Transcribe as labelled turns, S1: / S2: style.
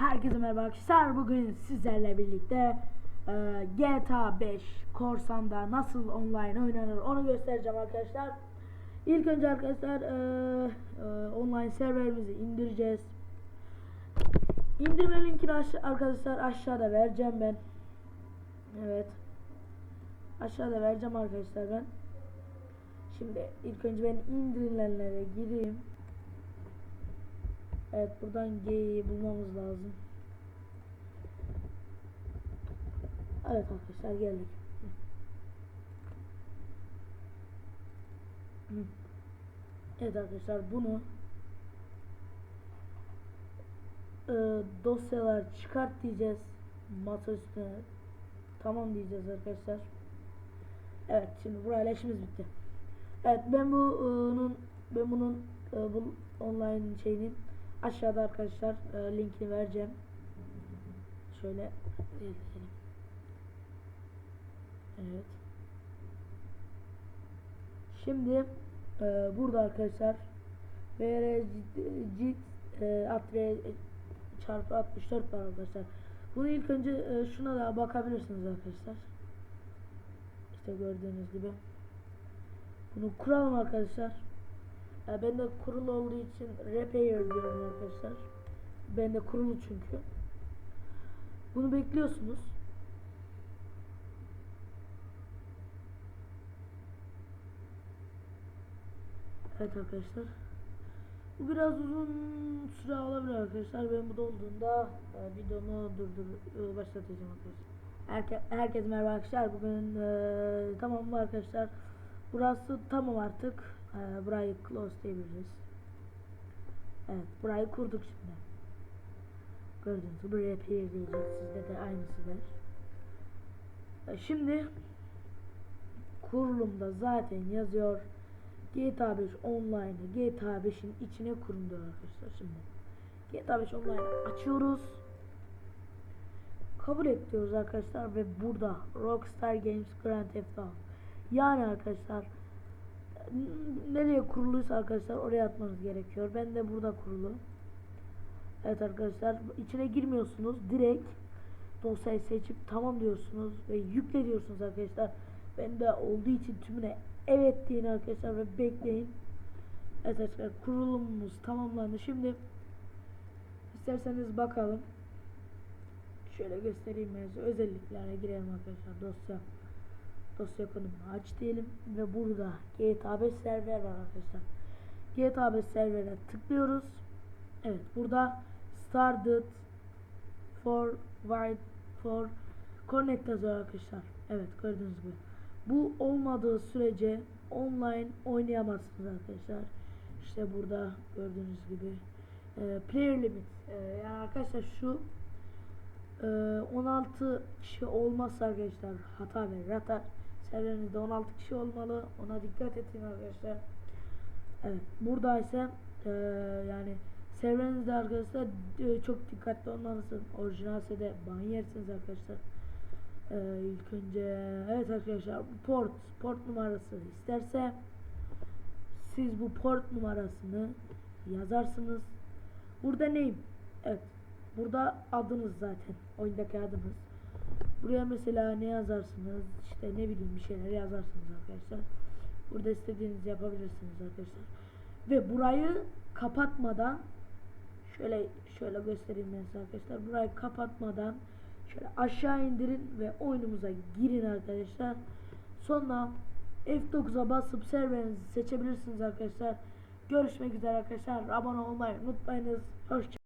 S1: Herkese merhaba arkadaşlar. Bugün sizlerle birlikte e, GTA 5 Korsan'da nasıl online oynanır onu göstereceğim arkadaşlar. İlk önce arkadaşlar e, e, online serverimizi indireceğiz. İndirme linkini aş- arkadaşlar aşağıda vereceğim ben. Evet. Aşağıda vereceğim arkadaşlar ben. Şimdi ilk önce ben indirilenlere gireyim. Evet buradan G'yi bulmamız lazım. Evet arkadaşlar geldik. Evet arkadaşlar bunu e, dosyalar çıkart diyeceğiz masa üstüne tamam diyeceğiz arkadaşlar evet şimdi burayla işimiz bitti evet ben bu e, bunun ben bunun e, bu online şeyinin aşağıda arkadaşlar e, linkini vereceğim şöyle ekleyelim. evet şimdi e, burada arkadaşlar VR e, çarpı 64 var arkadaşlar. Bunu ilk önce e, şuna da bakabilirsiniz arkadaşlar. İşte gördüğünüz gibi. Bunu kuralım arkadaşlar. Ya ben de kurulu olduğu için repair diyorum arkadaşlar. Ben de kurulu çünkü. Bunu bekliyorsunuz. Evet arkadaşlar. Bu biraz uzun süre alabilir arkadaşlar. Ben bu dolduğunda e, videomu durdur e, başlatacağım arkadaşlar. Herke, herkes merhaba arkadaşlar. Bugün e, tamam mı arkadaşlar? Burası tamam artık. E, burayı close diyebiliriz. Evet, burayı kurduk şimdi. Gördüğünüz gibi repair diyecek. Sizde de aynısı der. E, şimdi kurulumda zaten yazıyor. GTA 5 Online'ı GTA 5'in içine kurun arkadaşlar şimdi. GTA 5 Online açıyoruz. Kabul et diyoruz arkadaşlar ve burada Rockstar Games Grand Theft Auto. Yani arkadaşlar nereye kuruluysa arkadaşlar oraya atmanız gerekiyor. Ben de burada kurulu. Evet arkadaşlar içine girmiyorsunuz. Direkt dosyayı seçip tamam diyorsunuz ve yükle diyorsunuz arkadaşlar. Ben de olduğu için tümüne evet deyin arkadaşlar ve bekleyin. Evet arkadaşlar kurulumumuz tamamlandı. Şimdi isterseniz bakalım. Şöyle göstereyim size. Özelliklere girelim arkadaşlar. Dosya dosya konumunu aç diyelim ve burada GTA 5 server var arkadaşlar. GTA 5 server'e tıklıyoruz. Evet burada started for white for connect yazıyor arkadaşlar. Evet gördüğünüz gibi. Bu olmadığı sürece online oynayamazsınız arkadaşlar. İşte burada gördüğünüz gibi e, player limit. E, yani arkadaşlar şu 16 kişi olmazsa arkadaşlar hata verir. Hatta serverinizde 16 kişi olmalı. Ona dikkat edin arkadaşlar. Evet. Burada ise e, yani serverinizde arkadaşlar e, çok dikkatli olmalısınız. Orijinalse de ban yersiniz arkadaşlar. Ee, ilk önce evet arkadaşlar port port numarası isterse siz bu port numarasını yazarsınız. Burada neyim? Evet. Burada adınız zaten. Oyundaki adınız. Buraya mesela ne yazarsınız? İşte ne bileyim bir şeyler yazarsınız arkadaşlar. Burada istediğinizi yapabilirsiniz arkadaşlar. Ve burayı kapatmadan şöyle şöyle göstereyim ben size arkadaşlar. Burayı kapatmadan şöyle aşağı indirin ve oyunumuza girin arkadaşlar. Sonra F9'a basıp serverinizi seçebilirsiniz arkadaşlar. Görüşmek üzere arkadaşlar. Abone olmayı unutmayınız. Hoşçakalın.